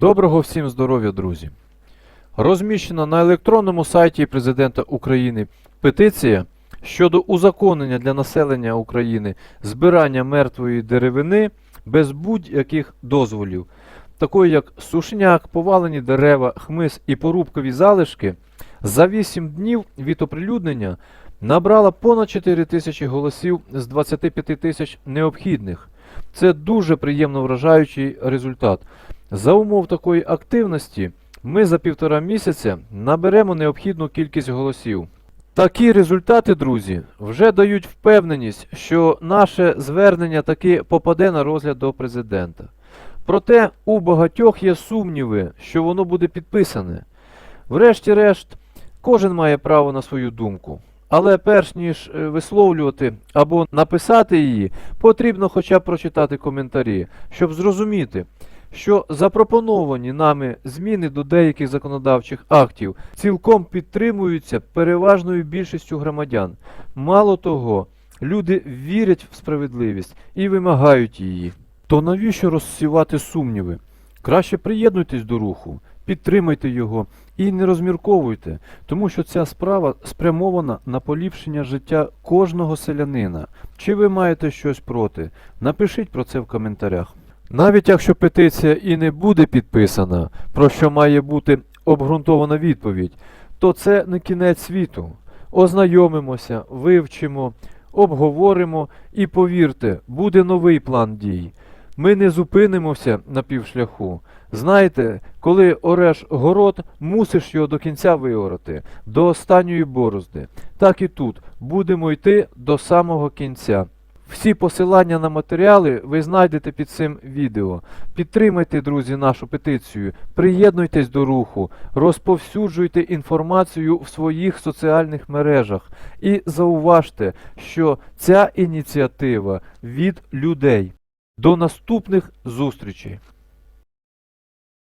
Доброго всім здоров'я, друзі! Розміщена на електронному сайті Президента України петиція щодо узаконення для населення України збирання мертвої деревини без будь-яких дозволів, такої як сушняк, повалені дерева, хмиз і порубкові залишки, за 8 днів від оприлюднення набрала понад 4 тисячі голосів з 25 тисяч необхідних. Це дуже приємно вражаючий результат. За умов такої активності ми за півтора місяця наберемо необхідну кількість голосів. Такі результати, друзі, вже дають впевненість, що наше звернення таки попаде на розгляд до президента. Проте у багатьох є сумніви, що воно буде підписане. Врешті-решт, кожен має право на свою думку. Але перш ніж е, висловлювати або написати її, потрібно хоча б прочитати коментарі, щоб зрозуміти, що запропоновані нами зміни до деяких законодавчих актів цілком підтримуються переважною більшістю громадян. Мало того, люди вірять в справедливість і вимагають її. То навіщо розсівати сумніви? Краще приєднуйтесь до руху, підтримайте його і не розмірковуйте, тому що ця справа спрямована на поліпшення життя кожного селянина. Чи ви маєте щось проти? Напишіть про це в коментарях. Навіть якщо петиція і не буде підписана, про що має бути обґрунтована відповідь, то це не кінець світу. Ознайомимося, вивчимо, обговоримо і повірте, буде новий план дій. Ми не зупинимося на півшляху. Знаєте, коли ореш город, мусиш його до кінця виорати, до останньої борозди. Так і тут будемо йти до самого кінця. Всі посилання на матеріали ви знайдете під цим відео. Підтримайте, друзі, нашу петицію, приєднуйтесь до руху, розповсюджуйте інформацію в своїх соціальних мережах і зауважте, що ця ініціатива від людей. До наступних зустрічей!